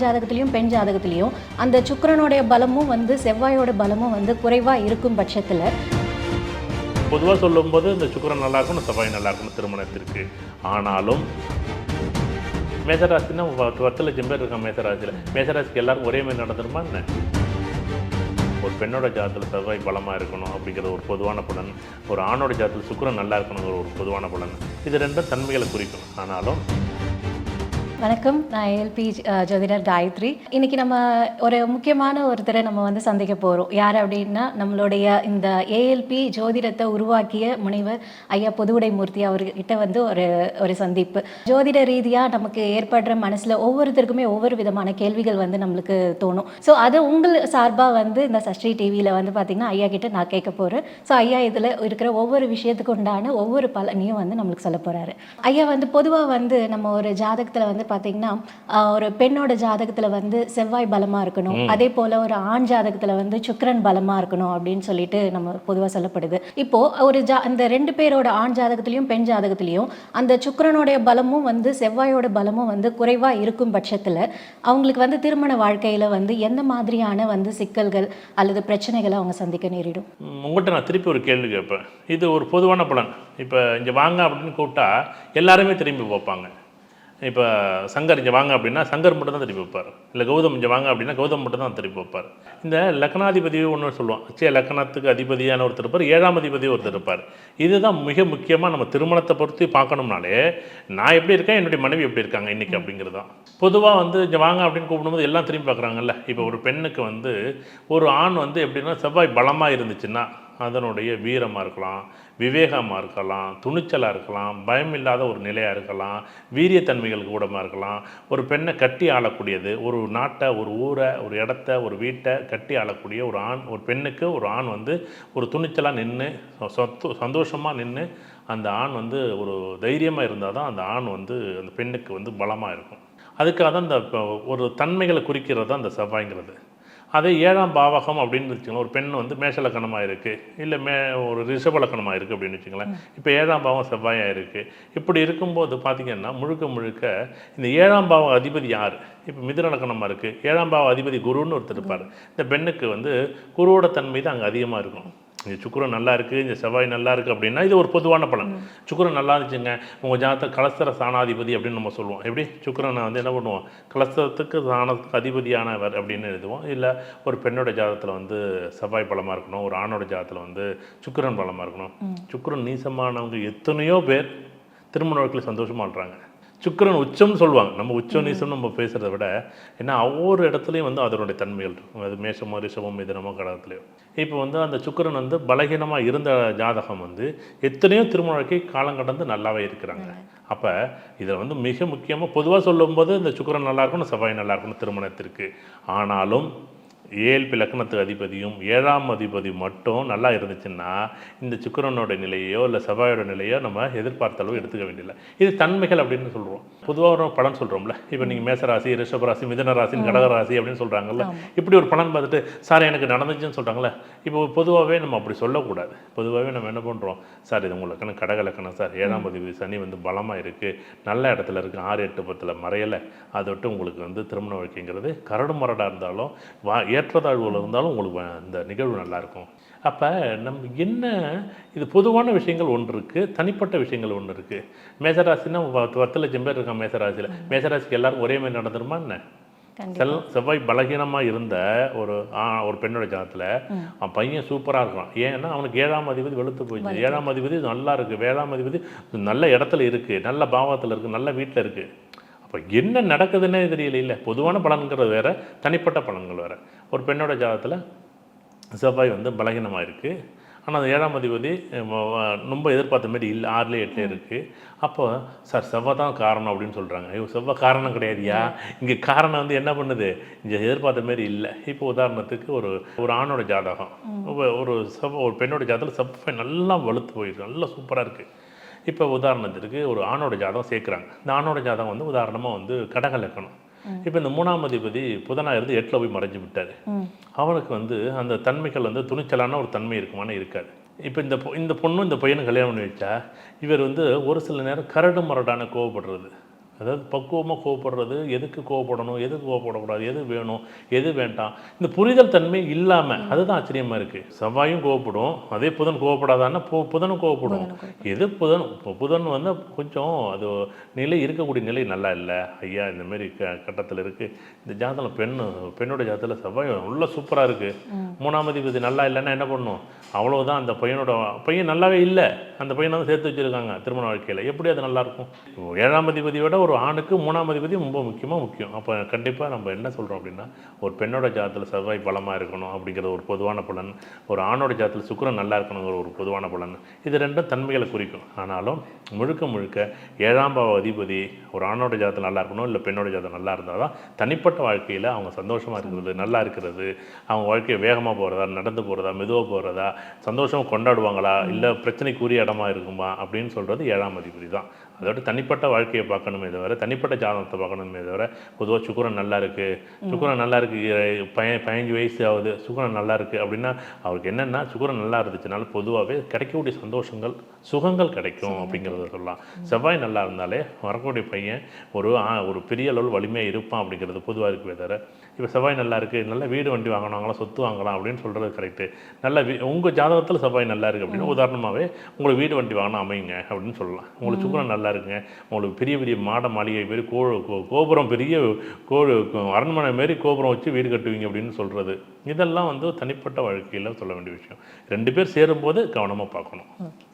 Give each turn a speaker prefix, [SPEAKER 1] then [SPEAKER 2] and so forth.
[SPEAKER 1] ஆண் ஜாதகத்திலையும் பெண் ஜாதகத்திலையும் அந்த சுக்கிரனுடைய பலமும் வந்து செவ்வாயோட பலமும் வந்து குறைவாக இருக்கும் பட்சத்தில்
[SPEAKER 2] பொதுவாக சொல்லும்போது இந்த சுக்கரன் நல்லா இருக்கணும் செவ்வாய் நல்லா இருக்கணும் திருமணத்திற்கு. ஆனாலும் மேசராசினா பத்து ஜிம்பர் லட்சம் பேர் இருக்காங்க மேசராசியில். மேசராசிக்கு எல்லாரும் ஒரே மாதிரி நடந்துருமா என்ன? ஒரு பெண்ணோட ஜாதத்தில் செவ்வாய் பலமாக இருக்கணும் அப்படிங்கிறது ஒரு பொதுவான பலன். ஒரு ஆணோட ஜாதத்தில் சுக்கரன் நல்லா இருக்கணுங்கிற ஒரு பொதுவான பலன். இது ரெண்டும் தன்மைகளை குறிக்கும். ஆனாலும்
[SPEAKER 1] வணக்கம். நான் ஏஎல்பி ஜோதிடர் காயத்ரி. இன்னைக்கு நம்ம ஒரு முக்கியமான ஒருத்தரை நம்ம வந்து சந்திக்க போகிறோம் யார் அப்படின்னா நம்மளுடைய இந்த ஏஎல்பி ஜோதிடத்தை உருவாக்கிய முனைவர் ஐயா பொதுவுடை மூர்த்தி அவர்கிட்ட வந்து ஒரு ஒரு சந்திப்பு. ஜோதிட ரீதியாக நமக்கு ஏற்படுற மனசில் ஒவ்வொருத்தருக்குமே ஒவ்வொரு விதமான கேள்விகள் வந்து நம்மளுக்கு தோணும். ஸோ அது உங்கள் சார்பாக வந்து இந்த சஷ்டி டிவியில் வந்து பார்த்திங்கன்னா ஐயா கிட்ட நான் கேட்க போகிறேன் ஸோ ஐயா இதில் இருக்கிற ஒவ்வொரு விஷயத்துக்கு உண்டான ஒவ்வொரு பலனையும் வந்து நம்மளுக்கு சொல்ல போகிறாரு ஐயா வந்து பொதுவாக வந்து நம்ம ஒரு ஜாதகத்தில் வந்து பார்த்திங்கன்னா ஒரு பெண்ணோட ஜாதகத்தில் வந்து செவ்வாய் பலமாக இருக்கணும். அதே போல் ஒரு ஆண் ஜாதகத்தில் வந்து சுக்கிரன் பலமாக இருக்கணும் அப்படின்னு சொல்லிட்டு நம்ம பொதுவாக சொல்லப்படுது. இப்போது ஒரு ஜா அந்த ரெண்டு பேரோட ஆண் ஜாதகத்திலையும் பெண் ஜாதகத்திலையும் அந்த சுக்கிரனுடைய பலமும் வந்து செவ்வாயோட பலமும் வந்து குறைவாக இருக்கும் பட்சத்தில் அவங்களுக்கு வந்து திருமண வாழ்க்கையில் வந்து எந்த மாதிரியான வந்து சிக்கல்கள் அல்லது பிரச்சனைகளை அவங்க சந்திக்க நேரிடும்?
[SPEAKER 2] உங்கள்கிட்ட நான் திருப்பி ஒரு கேள்வி கேட்பேன். இது ஒரு பொதுவான பலன். இப்போ இங்கே வாங்க அப்படின்னு கூப்பிட்டா எல்லாருமே திரும்பி பார்ப்பாங்க. இப்போ சங்கர் இங்கே வாங்க அப்படின்னா சங்கர் மட்டும் தான் திருப்பி வைப்பார். இல்லை கௌதம் இங்கே வாங்க அப்படின்னா கௌதம் மட்டும் தான் திருப்பி வைப்பார். இந்த லக்னாதிபதி ஒன்று சொல்லுவோம் அச்சய லக்னத்துக்கு அதிபதியான ஒருத்தர் இருப்பார் ஏழாம் அதிபதி ஒருத்தர் இருப்பார். இதுதான் மிக முக்கியமாக நம்ம திருமணத்தை பொறுத்து பார்க்கணும்னாலே நான் எப்படி இருக்கேன் என்னுடைய மனைவி எப்படி இருக்காங்க இன்றைக்கி அப்படிங்கிறது தான் பொதுவாக வந்து இங்கே வாங்க அப்படின்னு கூப்பிடும்போது எல்லாம் திரும்பி பார்க்குறாங்கல்ல. இப்போ ஒரு பெண்ணுக்கு வந்து ஒரு ஆண் வந்து எப்படின்னா செவ்வாய் பலமாக இருந்துச்சுன்னா அதனுடைய வீரமாக இருக்கலாம் விவேகமாக இருக்கலாம் துணிச்சலாக இருக்கலாம் பயம் இல்லாத ஒரு நிலையாக இருக்கலாம் வீரியத்தன்மைகள் கூடமாக இருக்கலாம். ஒரு பெண்ணை கட்டி ஆளக்கூடியது ஒரு நாட்டை ஒரு ஊரை ஒரு இடத்த ஒரு வீட்டை கட்டி ஆளக்கூடிய ஒரு ஆண் ஒரு பெண்ணுக்கு ஒரு ஆண் வந்து ஒரு துணிச்சலாக நின்று சொத்து சந்தோஷமாக நின்று அந்த ஆண் வந்து ஒரு தைரியமாக இருந்தால் தான் அந்த ஆண் வந்து அந்த பெண்ணுக்கு வந்து பலமாக இருக்கும். அதுக்காக தான் இந்த இப்போ ஒரு தன்மைகளை குறிக்கிறது தான் அந்த செவ்வாய்ங்கிறது. அதே ஏழாம் பாவகம் அப்படின்னு வச்சுக்கலாம் ஒரு பெண் வந்து மேஷலக்கணமாக இருக்குது இல்லை மே ஒரு ரிஷபலக்கணமாக இருக்குது அப்படின்னு வச்சுங்களேன் இப்போ ஏழாம் பாவம் செவ்வாயாக இருக்குது இப்படி இருக்கும்போது பார்த்திங்கன்னா முழுக்க முழுக்க இந்த ஏழாம் பாவம் அதிபதி யார்? இப்போ மிதுன லக்கணமாக இருக்குது ஏழாம் பாவ அதிபதி குருன்னு ஒருத்தர் இருப்பார். இந்த பெண்ணுக்கு வந்து குருவோட தன்மை தான் அங்கே அதிகமாக இருக்கும். இந்த சுக்குரன் நல்லா இருக்குது இந்த செவ்வாய் நல்லா இருக்குது அப்படின்னா இது ஒரு பொதுவான பலன். சுக்குரன் நல்லா இருந்துச்சுங்க உங்கள் ஜாதகத்தை கலஸ்தர சாணாதிபதி அப்படின்னு நம்ம சொல்லுவோம். எப்படி? சுக்கிரனை வந்து என்ன பண்ணுவோம்? கலஸ்தரத்துக்கு சாணத்துக்கு அதிபதியானவர் அப்படின்னு எழுதுவோம். இல்லை ஒரு பெண்ணோட ஜாதகத்தில் வந்து செவ்வாய் பலமாக இருக்கணும் ஒரு ஆணோட ஜாதகத்தில் வந்து சுக்கிரன் பலமாக இருக்கணும். சுக்கிரன் நீசமானவங்க எத்தனையோ பேர் திருமண வாழ்க்கையில் சந்தோஷமாக வாழ்றாங்க. சுக்கிரன் உச்சம்னு சொல்லுவாங்க. நம்ம உச்சம் நீசம் நம்ம பேசுகிறத விட ஏன்னா ஒவ்வொரு இடத்துலையும் வந்து அதனுடைய தன்மைகள் இருக்கும். அது மேஷமோ ரிஷபமோ மிதனமோ கடகத்துலையோ. இப்போ வந்து அந்த சுக்கிரன் வந்து பலகீனமாக இருந்த ஜாதகம் வந்து எத்தனையோ திருமண வாழ்க்கை காலம் கடந்து நல்லாவே இருக்கிறாங்க. அப்போ இதில் வந்து மிக முக்கியமாக பொதுவாக சொல்லும்போது இந்த சுக்கிரன் நல்லா இருக்கணும் செவ்வாய் நல்லா இருக்கணும் திருமணத்திற்கு. ஆனாலும் ஏழ்பி லக்னத்து அதிபதியும் ஏழாம் அதிபதி மட்டும் நல்லா இருந்துச்சுன்னா இந்த சுக்கிரனோட நிலையோ இல்லை செவ்வாயோட நிலையோ நம்ம எதிர்பார்த்த அளவு எடுத்துக்க வேண்டியதில்லை. இது தன்மைகள் அப்படின்னு சொல்கிறோம் பொதுவாக ஒரு பலன் சொல்கிறோம்ல இப்போ நீங்கள் மேசராசி ரிஷபராசி மிதன ராசி கடகராசி அப்படின்னு சொல்கிறாங்கல்ல இப்படி ஒரு பலன் பார்த்துட்டு சார் எனக்கு நடந்துச்சுன்னு சொல்கிறாங்களே இப்போ பொதுவாகவே நம்ம அப்படி சொல்லக்கூடாது. பொதுவாகவே நம்ம என்ன பண்ணுறோம் சார் இது உங்களுக்கு கணக்கு கடக லக்கணம் சார்? ஏழாம் அதிபதி சனி வந்து பலமாக இருக்குது நல்ல இடத்துல இருக்குது ஆறு எட்டு பத்தில் மறையலை. அதை விட்டு உங்களுக்கு வந்து திருமண வாழ்க்கைங்கிறது கரடு முரடாக இருந்தாலும் வா ஏற்றத்தாழ்வுகள் இருந்தாலும் உங்களுக்கு இந்த நிகழ்வு நல்லாயிருக்கும். அப்போ நம்ம என்ன இது பொதுவான விஷயங்கள் ஒன்று இருக்குது தனிப்பட்ட விஷயங்கள் ஒன்று இருக்குது மேசராசினா பத்து லட்சம் பேர் இருக்காங்க மேசராசியில். மேசராசிக்கு எல்லாருக்கும் ஒரே மாதிரி நடந்துருமா என்ன? செல் செவ்வாய் பலகீனமாக இருந்த ஒரு ஒரு பெண்ணோட ஜாதத்தில் அவன் பையன் சூப்பராக இருக்கான். ஏன்னா அவனுக்கு ஏழாம் அதிபதி வெளுத்து போயிடுச்சு ஏழாம் அதிபதி நல்லா இருக்குது ஏழாம் அதிபதி நல்ல இடத்துல இருக்குது நல்ல பாவத்தில் இருக்குது நல்ல வீட்டில் இருக்குது அப்போ என்ன நடக்குதுன்னே தெரியல இல்லை. பொதுவான பலன்கிறது வேற தனிப்பட்ட பலன்கள் வேற. ஒரு பெண்ணோட ஜாதத்தில் செவ்வாய் வந்து பலகீனமாக இருக்குது ஆனால் அந்த ஏழாம் அதிபதி ரொம்ப எதிர்பார்த்த மாதிரி இல்லை ஆறுலேயே எட்டுல இருக்குது அப்போ சார் செவ்வாய் தான் காரணம் அப்படின்னு சொல்கிறாங்க ஐயோ செவ்வாய் காரணம் கிடையாதுயா இங்கே காரணம் வந்து என்ன பண்ணுது? இங்கே எதிர்பார்த்த மாதிரி இல்லை. இப்போ உதாரணத்துக்கு ஒரு ஒரு ஆணோட ஜாதகம். ஒரு- செவ்வ ஒரு பெண்ணோட ஜாதகத்தில் செவ்வாய் நல்லா வலுத்து போயிருக்கு நல்லா சூப்பராக இருக்குது இப்போ உதாரணத்திற்கு ஒரு ஆணோட ஜாதகம் சேர்க்குறாங்க. இந்த ஆணோட ஜாதகம் வந்து உதாரணமாக வந்து கடக லக்கணம் இப்போ இந்த மூணாம் அதிபதி புதனாக இருந்து எட்டில் போய் மறைஞ்சு விட்டார். அவனுக்கு வந்து அந்த தன்மைகள் வந்து துணிச்சலான ஒரு தன்மை இருக்குமான்னு இருக்காது. இப்போ இந்த பொ- இந்த பொண்ணும் இந்த பையனும் கல்யாணம் பண்ணி வச்சா இவர் வந்து ஒரு சில நேரம் கரடு முரடான கோவப்படுறது. அதாவது பக்குவமாக கோவப்படுறது எதுக்கு கோவப்படணும் எதுக்கு கோவப்படக்கூடாது எது வேணும் எது வேண்டாம். இந்த புரிதல் தன்மை இல்லாமல் அதுதான் ஆச்சரியமாக இருக்குது செவ்வாயும் கோவப்படும் அதே புதன் கோவப்படாதான்னா பு புதனும் கோவப்படும். எது புதன் இப்போ புதன் வந்து கொஞ்சம் அது நிலை இருக்கக்கூடிய நிலை நல்லா இல்லை. ஐயா இந்த மாதிரி க கட்டத்தில் இருக்குது இந்த ஜாதகம் பெண்ணு பெண்ணோட ஜாதகத்தில் செவ்வாய் உள்ள சூப்பராக இருக்குது மூணாம் அதிபதி நல்லா இல்லைன்னா என்ன பண்ணும்? அவ்வளோதான் அந்த பையனோட பையன் நல்லாவே இல்லை. அந்த பையனை வந்து சேர்த்து வச்சுருக்காங்க திருமண வாழ்க்கையில். எப்படி அது நல்லாயிருக்கும் ஏழாம் அதிபதியோட ஒரு ஆணுக்கு மூணாம் அதிபதி ரொம்ப முக்கியமாக முக்கியம். அப்போ கண்டிப்பாக நம்ம என்ன சொல்கிறோம் அப்படின்னா ஒரு பெண்ணோட ஜாதத்தில் செவ்வாய் பலமாக இருக்கணும் அப்படிங்கிறது ஒரு பொதுவான பலன் ஒரு ஆணோட ஜாதத்தில் சுக்கரம் நல்லா இருக்கணுங்கிற ஒரு பொதுவான பலன் இது ரெண்டும் தன்மைகளை குறிக்கும். ஆனாலும் முழுக்க முழுக்க ஏழாம் பாவ அதிபதி ஒரு ஆணோட ஜாதத்தில் நல்லா இருக்கணும் இல்லை பெண்ணோட ஜாதகம் நல்லா இருந்தால் தான் தனிப்பட்ட வாழ்க்கையில் அவங்க சந்தோஷமாக இருக்கிறது நல்லா இருக்கிறது அவங்க வாழ்க்கையை வேகமாக போகிறதா நடந்து போகிறதா மெதுவாக போகிறதா சந்தோஷமாக கொண்டாடுவாங்களா? இல்லை பிரச்சனைக்குரிய இடமா இருக்குமா? அப்படின்னு சொல்கிறது ஏழாம் அதிபதி தான். அதோட தனிப்பட்ட வாழ்க்கையை பார்க்கணுமே தவிர தனிப்பட்ட ஜாதகத்தை பார்க்கணுமே தவிர பொதுவாக சுக்குரன் நல்லா இருக்குது சுக்குரன் நல்லா இருக்கு பையன் பதினஞ்சு வயசு ஆகுது சுக்குரன் நல்லா இருக்குது அப்படின்னா அவருக்கு என்னென்னா சுக்குரன் நல்லா இருந்துச்சுனால பொதுவாகவே கிடைக்கக்கூடிய சந்தோஷங்கள் சுகங்கள் கிடைக்கும் அப்படிங்கிறத சொல்லலாம். செவ்வாய் நல்லா இருந்தாலே வரக்கூடிய பையன் ஒரு ஒரு பெரிய அளவில் வலிமையாக இருப்பான் அப்படிங்கிறது பொதுவாக இருக்குவே தவிர இப்போ செவ்வாய் நல்லா இருக்குது நல்ல வீடு வண்டி வாங்கினாங்களா சொத்து வாங்கலாம் அப்படின்னு சொல்கிறது கரெக்டு நல்ல வீ உங்கள் ஜாதகத்தில் செவ்வாய் நல்லா இருக்குது அப்படின்னு உதாரணமாகவே உங்களுக்கு வீடு வண்டி வாங்கினா அமைங்க அப்படின்னு சொல்லலாம். உங்களுக்கு சுக்கரன் நல்லா இருக்குங்க உங்களுக்கு பெரிய பெரிய மாட மாளிகை மாரி கோ கோ- கோபுரம் பெரிய கோ அரண்மனை மாரி கோபுரம் வச்சு வீடு கட்டுவீங்க அப்படின்னு சொல்கிறது இதெல்லாம் வந்து தனிப்பட்ட வாழ்க்கையில் சொல்ல வேண்டிய விஷயம். ரெண்டு பேர் சேரும்போது கவனமாக பார்க்கணும்.
[SPEAKER 1] ஓகே